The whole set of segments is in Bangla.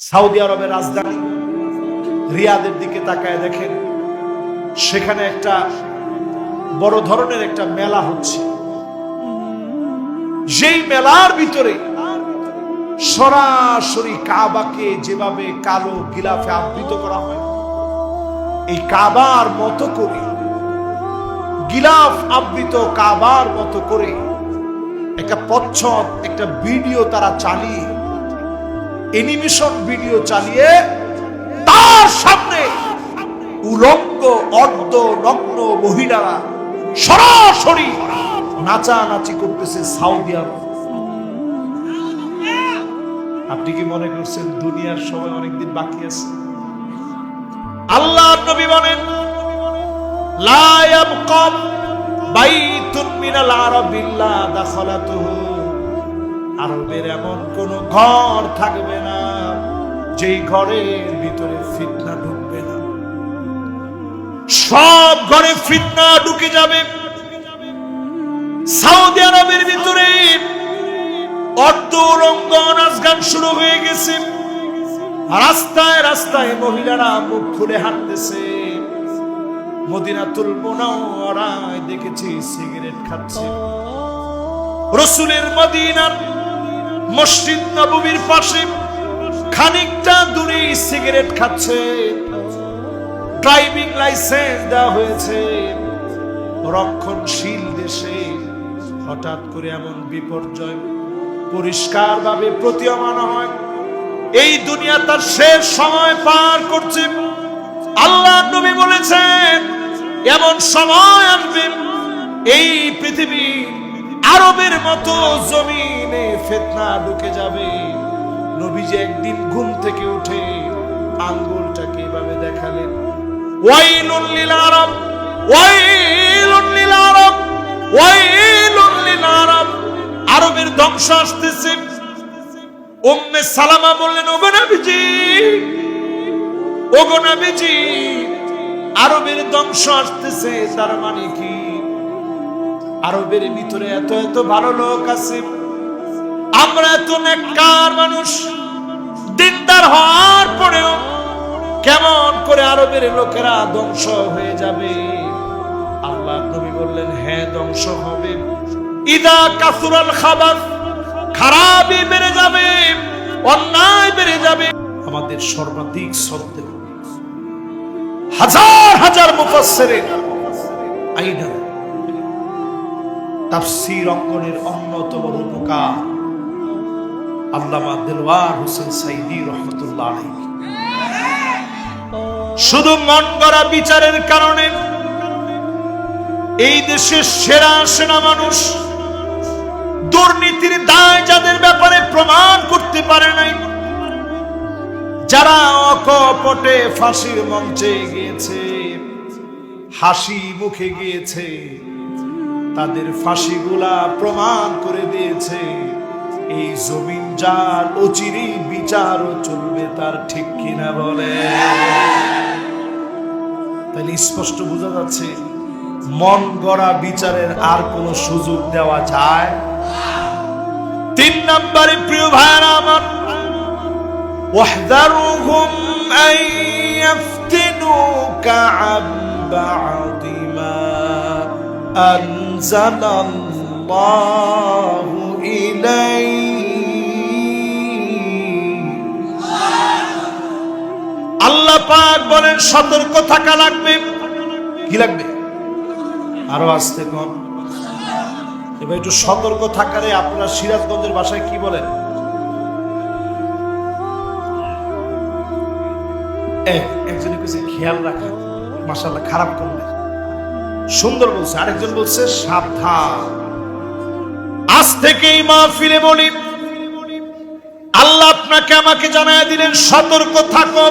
সৌদি আরবের রাজধানী রিয়াদের দিকে তাকায় দেখেন, সেখানে একটা বড় ধরনের একটা মেলা হচ্ছে। যেই মেলার ভিতরে সরাসরি কাবাকে যেভাবে কালো গিলাফে আবৃত করা হয়, এই কাবার মতো করে, গিলাফ আবৃত কাবার মতো করে একটা পচ্ছদ, একটা ভিডিও তারা চালিয়ে অ্যানিমেশন ভিডিও চালিয়ে তার সামনে উলঙ্গ, অর্ধ, নগ্ন মহিলারা সরাসরি নাচানাচি করতেছে সাউদি আরব আপনি কি মনে করছেন দুনিয়ার সময় অনেকদিন বাকি আছে? আল্লাহ নবী বলেন, লা ইয়াবকা বাইতুন মিনাল আরাবিল্লা দাখালাতুহু। আরবের এমন কোন ঘর থাকবে না, যেই ঘরের ভিতরে ফিতনা ঢুকবে না। সব ঘরে ফিতনা ঢুকে যাবে। সৌদি আরবের ভিতরে অর্ধ উলঙ্গ নাচ গান শুরু হয়ে গেছে। রাস্তায় রাস্তায় মহিলারা মুখ খুলে হাঁটতেছে। মদিনা মদিনাতুল মোনাওয়ারায় দেখেছি সিগারেট খাচ্ছে। রসুলের মদিনার মসজিদ নববীর পাশে খানিকটা দূরে সিগারেট খাচ্ছে। ড্রাইভিং লাইসেন্স দেওয়া হয়েছে। রক্ষণশীল দেশে হঠাৎ করে এমন বিপর্যয় পরিষ্কার ভাবে প্রতীয়মান হয়। এই দুনিয়া তার শেষ সময় পার করছে। আল্লাহ নবী বলেছেন, এমন সময় আসবে এই পৃথিবী আরবের মতো জমিনে ফেতনা ঢুকে যাবে। নবীজি একদিন ঘুম থেকে উঠে আঙ্গুলটাকে এভাবে দেখালেন। লিল আরব লিল আরব লিল আরব। আরবের ধ্বংস আসতেছে। উম্মে সালামা বললেন, ওগো নবীজি ওগো নবীজি, আরবের ধ্বংস আসতেছে, তার মানে কি? আরবের ভিতরে এত এত ভালো লোক আছে। আমরা এত নেককার মানুষ। দিনদার হওয়ার পরেও কেমন করে আরবের লোকেরা ধ্বংস হয়ে যাবে। আল্লাহ নবী বললেন হ্যাঁ ধ্বংস হবে। ইদা কাসুরাল খাবার খারাপই বেড়ে যাবে, অন্যায় বেড়ে যাবে। আমাদের সর্বাধিক শ্রদ্ধেয়, হাজার হাজার মুফাসসিরিন, আইডল। তাফসীর অঙ্কনের অন্যতম রূপকার আল্লামা দিলওয়ার হোসেন সাইদি রহমতুল্লাহ শুধু মন গড়া বিচারের কারণে এই দেশের সেরা সেনা মানুষ দুর্নীতির দায় যাদের ব্যাপারে প্রমাণ করতে পারে নাই, যারা অকপটে ফাঁসির মঞ্চে গিয়েছে, হাসি মুখে গিয়েছে তাদের ফাঁসিগুলা প্রমাণ করে দিয়েছে এই জমিন যার অচিরেই বিচারও চলবে তার ঠিক কিনা বলে তাহলে স্পষ্ট বোঝা যাচ্ছে মন গড়া বিচারের আর কোনো সুযোগ দেওয়া যায় তিন নম্বরে প্রিয় ভাইরা আমার واحذرهم أن يفتنوك عن بعض ما أنزل الله إليك আল্লাহ পাক বলেন সতর্ক থাকা লাগবে কি লাগবে আরো আসতে কম এবার একটু সতর্ক থাকারে আপনারা সিরাজগঞ্জের বাসায় কি বলেন এক- একজনে কইছে খেয়াল রাখা মাসাল্লাহ খারাপ করবে সুন্দর বলছে, আরেকজন বলছে, সাবধান। আজ থেকে এই মাহফিলে বলি আল্লাহ আপনাকে আমাকে জানায় দিলেন, সতর্ক থাকো।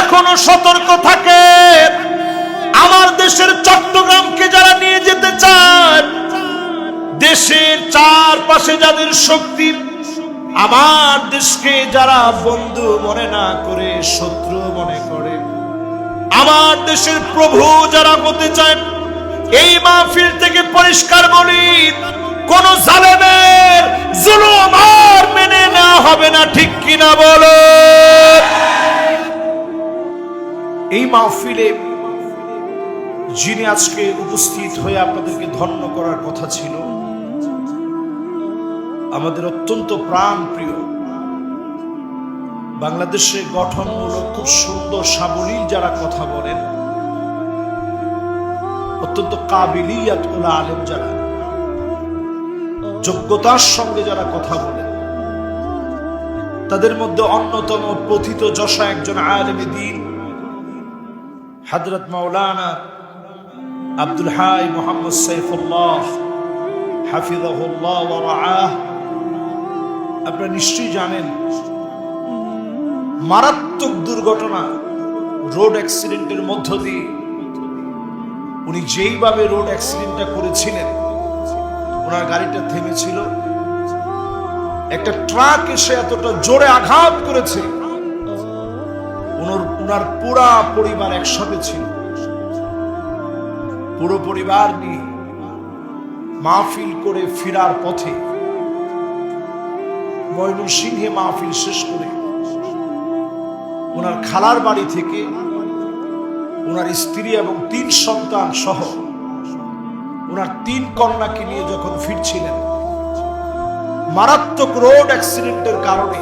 এখনও সতর্ক থাকে। আমার দেশের চট্টগ্রামকে যারা নিয়ে যেতে চায়, দেশের চারপাশে যাদের শক্তি, আমার দেশকে যারা বন্ধু মনে না করে, শত্রু মনে করে আমার দেশের প্রভু যারা করতে চায়, এই মাহফিল থেকে পরিষ্কার বলি, কোন জালেমের জুলুম আর মেনে না হবে না, ঠিক কিনা বলো? এই মাহফিলে যিনি আজকে উপস্থিত হয়ে আপনাদেরকে ধন্য করার কথা ছিল, আমাদের অত্যন্ত প্রাণ প্রিয় বাংলাদেশে গঠনমূলক খুব সুন্দর সাবলীল যারা কথা বলেন, অত্যন্ত কাবিলিয়াত ওলা আলেম যারা, যোগ্যতার সঙ্গে যারা কথা বলেন, তাদের মধ্যে অন্যতম প্রথিত যশা একজন আলেম দিন, হজরত মাওলানা আব্দুল হাই মোহাম্মদ সাইফুল্লাহ রাআহ। আপনারা নিশ্চয়ই জানেন মারাত্মক দুর্ঘটনা রোড অ্যাক্সিডেন্টের মধ্য দিয়ে। উনি যেইভাবে রোড অ্যাক্সিডেন্টটা করেছিলেন, ওনার গাড়িটা থেমেছিল। একটা ট্রাক এসে এতটা জোরে আঘাত করেছে ওনার পুরা পরিবার একসাথে ছিল। পুরো পরিবার নিয়ে মাহফিল করে ফিরার পথে ময়মনসিংহে মাহফিল শেষ করে ওনার খালার বাড়ি থেকে ওনার স্ত্রী এবং তিন সন্তান সহ ওনার তিন কন্যাকে নিয়ে যখন ফিরছিলেন, মারাত্মক রোড অ্যাক্সিডেন্টের কারণে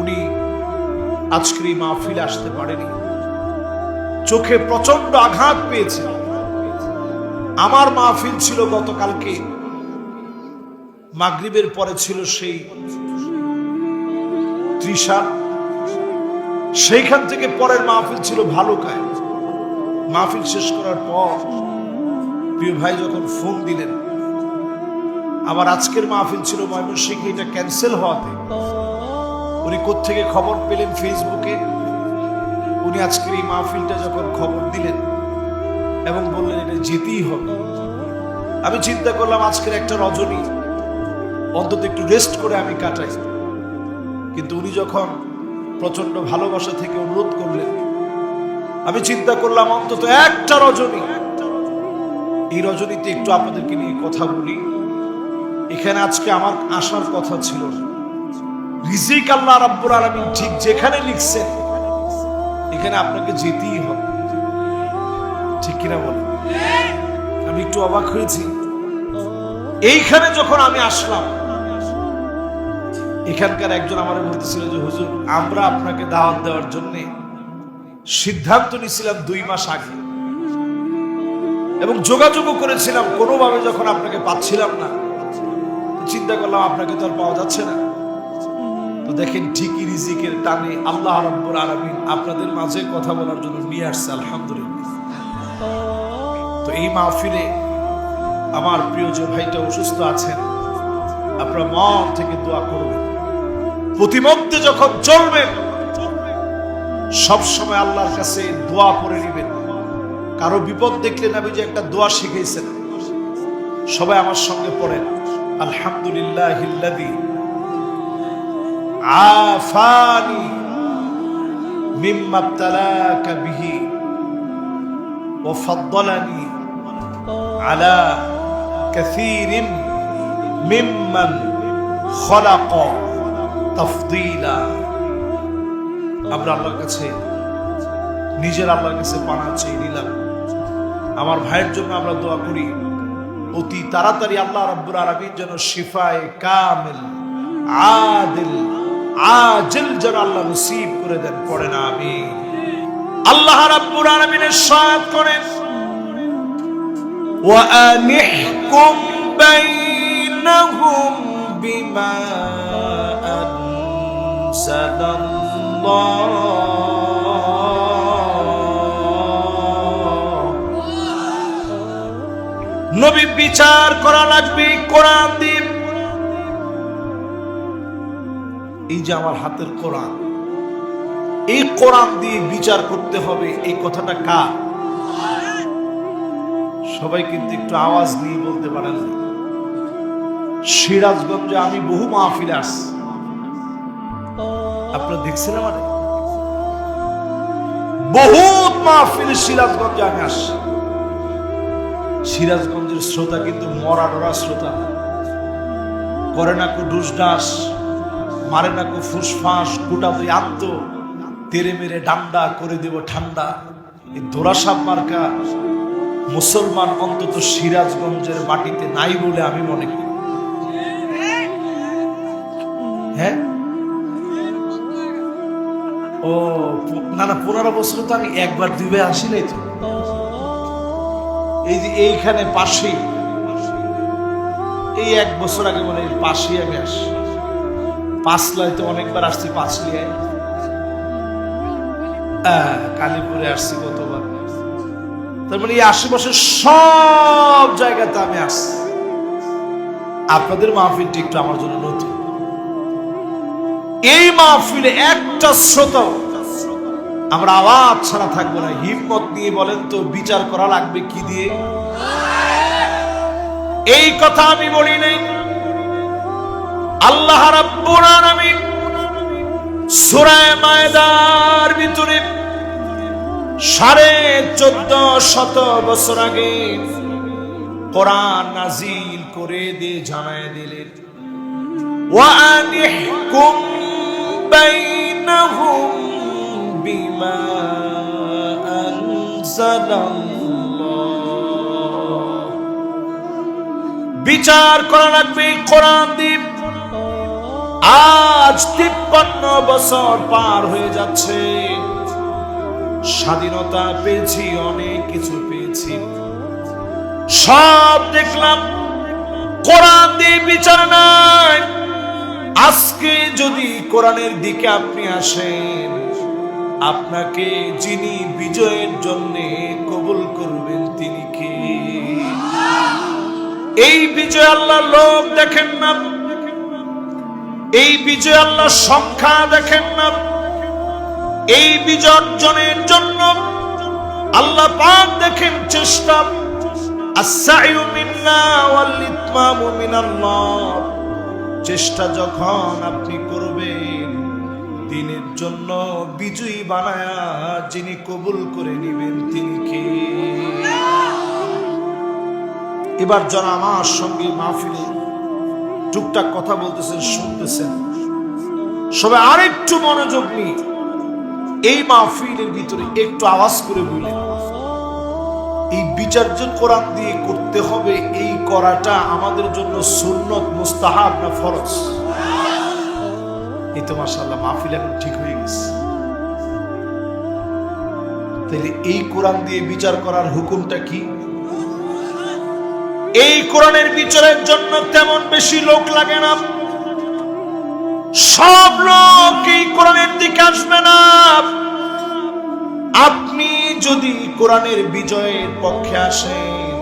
উনি আজকের এই মাহফিলে আসতে পারেনি। চোখে প্রচণ্ড আঘাত পেয়েছে। আমার মাহফিল ছিল গতকালকে। মাগরিবের পরে ছিল সেই ত্রিশার। সেইখান থেকে পরের মাহফিল ছিল ভালো কায় মাহফিল শেষ করার পর প্রিয় ভাই যখন ফোন দিলেন, আবার আজকের মাহফিল ছিল ময়মনসিংহ, এটা ক্যান্সেল হওয়াতে। উনি কোত্থেকে খবর পেলেন ফেসবুকে? উনি আজকের এই মাহফিলটা যখন খবর দিলেন এবং বললেন, এটা যেতেই হবে। আমি চিন্তা করলাম, আজকের একটা রজনী, অন্তত একটু রেস্ট করে আমি কাটাই। কিন্তু উনি যখন প্রচণ্ড ভালোবাসা থেকে অনুরোধ করলেন। আমি চিন্তা করলাম, অন্তত একটা রজনী। এই রজনীতে একটু আপনাদেরকে নিয়ে কথা বলি। এখানে আজকে আমার আসার কথা ছিল। রিজিক আল্লাহ রাব্বুল আলামিন ঠিক যেখানে লিখছেন, এখানে আপনাকে যেতেই হবে। ঠিক কিনা বলেন? আমি একটু অবাক হয়েছি। এইখানে যখন আমি আসলাম এখানকার একজন আমার বলতেছিল যে, হুজুর, আমরা আপনাকে দাওয়াত দেওয়ার জন্য সিদ্ধান্ত নিছিলাম দুই মাস আগে। এবং যোগাযোগও করেছিলাম, কোনোভাবে যখন আপনাকে পাচ্ছিলাম না। চিন্তা করলাম, আপনাকে তো আর পাওয়া যাচ্ছে না। তো দেখেন, ঠিকই রিজিকের টানে আল্লাহ রব্বুল আলামিন আপনাদের মাঝে কথা বলার জন্য নিয়ে আসছে, আলহামদুলিল্লাহ। তো এই মাহফিলে আমার প্রিয় যে ভাইটা অসুস্থ আছেন, আপনারা মন থেকে দোয়া করবেন। প্রতিমধ্যে যখন চলবেন সব সময় আল্লাহর কাছে দোয়া করে নেবেন। কারও বিপদ দেখলে নবী যে একটা দোয়া শিখেছেন সবাই আমার সঙ্গে পড়েন। আলহামদুলিল্লাহ হিল্লাদি আফানি আলা কাসীরিন মিম্মান খলাকা। তাফদীলা আমরা আল্লাহর কাছে নিজের আল্লাহর কাছে পানা চেয়ে নিলাম আমার ভাইয়ের জন্য আমরা দোয়া করি অতি তাড়াতাড়ি আল্লাহ রাব্বুল আলামিন যেন শিফায়ে কামিল আদিল আজিল যেন আল্লাহ নসিব করে দেন পড়ে না আমি আল্লাহ রাব্বুল আলামিনের সাথ করেন وأنحكم بينهم بما أنزل الله নবী বিচার করা লাগবে কোরআন দিয়ে এই যে আমার হাতের কোরআন এই কোরআন দিয়ে বিচার করতে হবে এই কথাটা কার সবাই কিন্তু একটু আওয়াজ নিয়ে বলতে পারেন না। সিরাজগঞ্জে আমি বহু মাহফিলে আসছি আপনারা দেখছেন মানে বহুত মাহফিলে সিরাজগঞ্জে আমি আসছি। সিরাজগঞ্জের শ্রোতা কিন্তু মরা ডরা শ্রোতা। করে না কো ডুস ডাস, মারে না কো ফুসফাস কুটা তুই আন্ত তেরে মেরে ডান্ডা করে দেব ঠান্ডা। এই দোরাসাপ মার্কা মুসলমান অন্তত সিরাজগঞ্জের মাটিতে নাই বলে আমি মনে করি। হ্যাঁ? ও না না পনেরো বছর তো আমি একবার দুইবার আসি নাই তো। এই যে এইখানে পাশেই এই এক বছর আগে মানে পাশেই আমি আসি। পাঁচলায় তো অনেকবার আসছি পাঁচলিয়ায়। হ্যাঁ, কালীপুরে আসছি কতবার তার মানে এই আশেপাশের সব জায়গাতে আমি আসছি। আপনাদের মাহফিলটি একটু আমার জন্য নতুন। এই মাহফিলে একটা শ্রোত আমরা আওয়াজ ছাড়া থাকব না। হিম্মত নিয়ে বলেন তো, বিচার করা লাগবে কি দিয়ে? এই কথা আমি বলি নাই। আল্লাহ মায়দার ভিতরে সাড়ে চোদ্দ শত বছর আগে কোরআন করে দিয়ে জানায় দিলেন। بينهم بما أنزل الله বিচার করা লাগবে এই কোরআন দ্বীপ আজ তিপ্পান্ন বছর পার হয়ে যাচ্ছে স্বাধীনতা পেয়েছি অনেক কিছু পেয়েছি সব দেখলাম কোরআন দিয়ে বিচার নাই আজকে যদি কোরআনের দিকে আপনি আসেন, আপনাকে যিনি বিজয়ের জন্য কবুল করবেন তিনি কে? এই বিজয় আল্লাহ লোক দেখেন না। এই বিজয় আল্লাহ সংখ্যা দেখেন না। এই বিজয় অর্জনের জন্য আল্লাহ পাক দেখেন চেষ্টা। আসাইউ মিন্না ওয়াল ইতমামু মিনাল্লাহ। চেষ্টা যখন আপনি করবেন, দিনের জন্য বিজয়ী বানায়া যিনি কবুল করে নেবেন তিনি কে? এবার যারা আমার সঙ্গে মাহফিলে টুকটাক কথা বলতেছেন, শুনতেছেন, সবাই আরেকটু মনোযোগ নিয়ে এই মাহফিলের ভিতরে একটু আওয়াজ করে বলি, এই বিচার্য কোরআন দিয়ে করতে হবে, এই করাটা আমাদের জন্য সুন্নত, মুস্তাহাব না ফরজ? এই তো মাসাল্লাহ মাহফিল এখন ঠিক হয়ে গেছে। তাহলে এই কোরআন দিয়ে বিচার করার হুকুমটা কি? এই কোরআনের বিচারের জন্য তেমন বেশি লোক লাগে না। সব লোক এই কোরআনের দিকে আসবে না। আপনি যদি কোরআনের বিজয়ের পক্ষে আসেন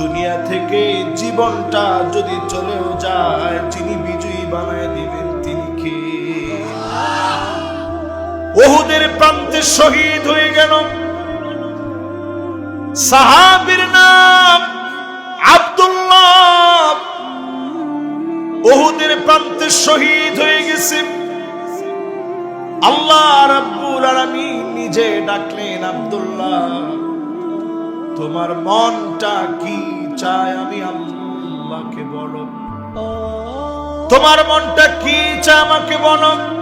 দুনিয়া থেকে জীবনটা যদি চলেও যায়, যিনি বিজয়ী বানায় দিবেন তিনি কে? ওহুদের প্রান্তে শহীদ হয়ে গেল সাহাবীর নাম আব্দুল্লাহ। ওহুদের প্রান্তে শহীদ হয়ে গেছে। আল্লাহ রাব্বুল আলামিন নিজে ডাকলেন আব্দুল্লাহ। তোমার মনটা কি চায় আমি আল্লাহকে বলো। তোমার মনটা কি চায় আমাকে বলো।